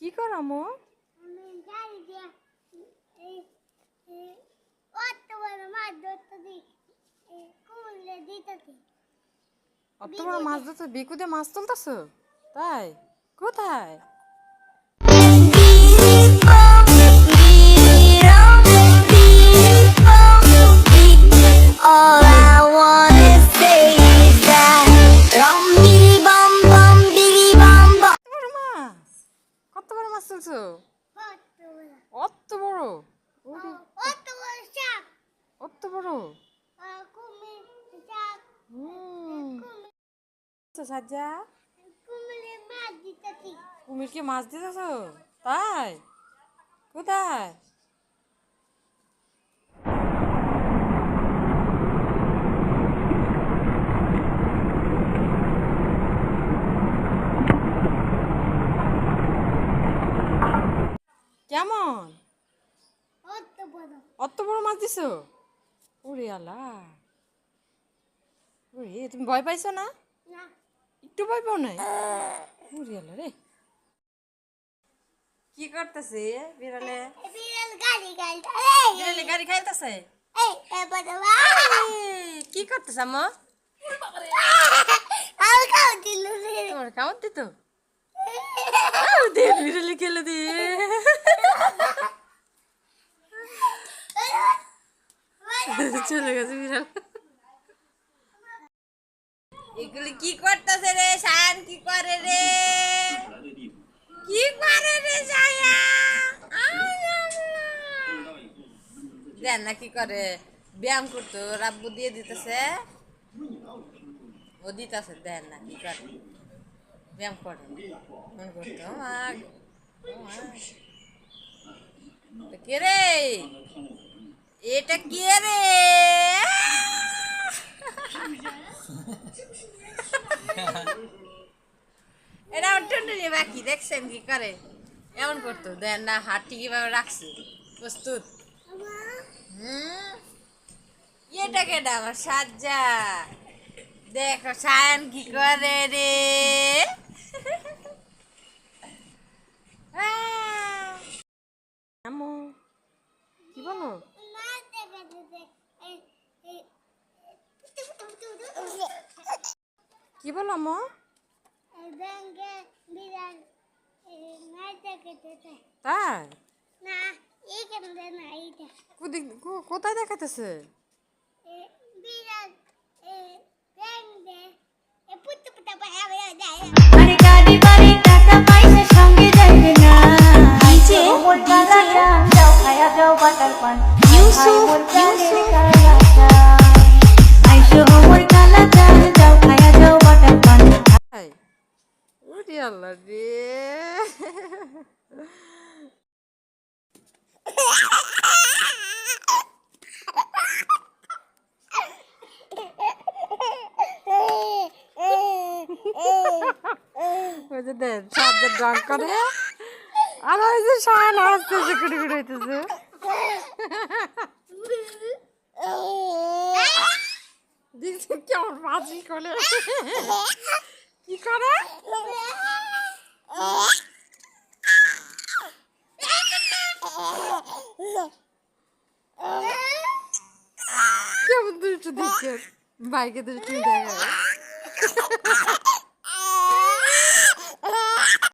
কি কর আমো অত বড় মাছ ধরতে বিকুদে মাছ তুলতেছ? তাই? কোথায়? অত বড়? অত বড় সাপ। অত বড়? কুমির সাপ। হুম। সাজ্জা। কুমিরে মাছ দিতেছি। কুমিরকে মাছ দিতেছ? তাই? কোথায়? কেমন? অত বড় মাছ দিছ? ওরে আলা ওরে তুমি ভয় পাইছো না? একটু ভয় পাও নাই? ওরে আলা রে। কি করতেছে বিড়ালে? বিড়াল গাড়ি খাইতেছে? কি করতেছে রে। তোমার খাওয়ার দিত? বিড়ালে খেলে দে। চলে গেছে বিড়াল। এগুলি কি করতেছে রে সায়ান কি করে রে? কি করে রে দেন না, কি করে? ব্যায়াম করতো, রাব্বু দিয়ে দিতেছে। ও দিতেছে, দেন না, কি করে? ব্যায়াম করে। মন করতো কে রে? এটা কে রে? এটা টুনটুনি বাকি দেখছেন কি করে? এমন করতো, দেন না, হাতটি কীভাবে রাখছে? প্রস্তুত। এটা কেটা আমার সাজ্জা? দেখো, সায়ন কি করে রে আম্মু কি বলো মাছ দেখে দিতে এই এই কি বলো মো? তাই? কোথায় দেখাতেছে দেন সাহায্যের ড্রাম করে। আর ওই যে সাহান হাসতেছে কুটি হইতেছে। দেখছি কেমন বাজি করে। কি করে? কেমন দুটো দিচ্ছে বাইকে দুটো দেখা